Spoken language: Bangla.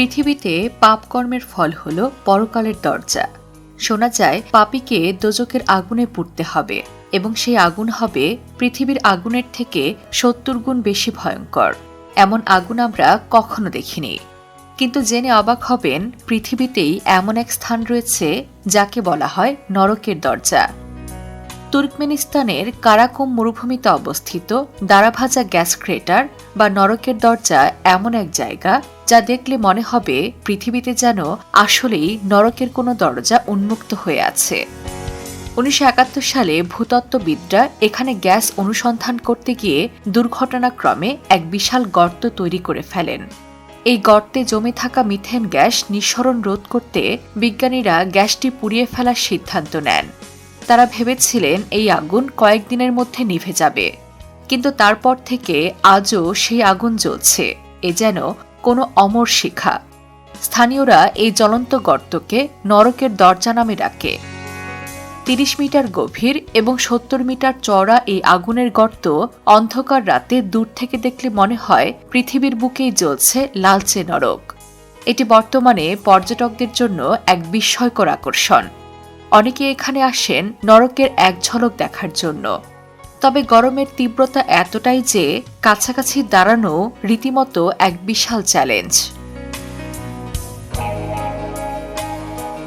পৃথিবীতে পাপকর্মের ফল হল পরকালের দরজা। শোনা যায়, পাপীকে দোজকের আগুনে পুড়তে হবে এবং সেই আগুন হবে পৃথিবীর আগুনের থেকে সত্তর গুণ বেশি ভয়ঙ্কর। এমন আগুন আমরা কখনো দেখিনি। কিন্তু জেনে অবাক হবেন, পৃথিবীতেই এমন এক স্থান রয়েছে যাকে বলা হয় নরকের দরজা। তুর্কমেনিস্তানের কারাকোম মরুভূমিতে অবস্থিত দারাভাজা গ্যাস ক্রেটার বা নরকের দরজা এমন এক জায়গা যা দেখলে মনে হবে পৃথিবীতে যেন আসলেই নরকের কোনো দরজা উন্মুক্ত হয়ে আছে। উনিশশো একাত্তর সালে ভূতত্ত্ববিদরা এখানে গ্যাস অনুসন্ধান করতে গিয়ে দুর্ঘটনাক্রমে এক বিশাল গর্ত তৈরি করে ফেলেন। এই গর্তে জমে থাকা মিথেন গ্যাস নিঃসরণ রোধ করতে বিজ্ঞানীরা গ্যাসটি পুড়িয়ে ফেলার সিদ্ধান্ত নেন। তারা ভেবেছিলেন এই আগুন কয়েকদিনের মধ্যে নিভে যাবে। কিন্তু তারপর থেকে আজও সেই আগুন জ্বলছে। এ যেন কোনো অমর শিখা। স্থানীয়রা এই জ্বলন্ত গর্তকে নরকের দরজা নামে ডাকে। তিরিশ মিটার গভীর এবং সত্তর মিটার চওড়া এই আগুনের গর্ত অন্ধকার রাতে দূর থেকে দেখলে মনে হয় পৃথিবীর বুকেই জ্বলছে লালচে নরক। এটি বর্তমানে পর্যটকদের জন্য এক বিস্ময়কর আকর্ষণ। অনেকে এখানে আসেন নরকের এক ঝলক দেখার জন্য। তবে গরমের তীব্রতা এতটাই যে কাছাকাছি দাঁড়ানো রীতিমতো এক বিশাল চ্যালেঞ্জ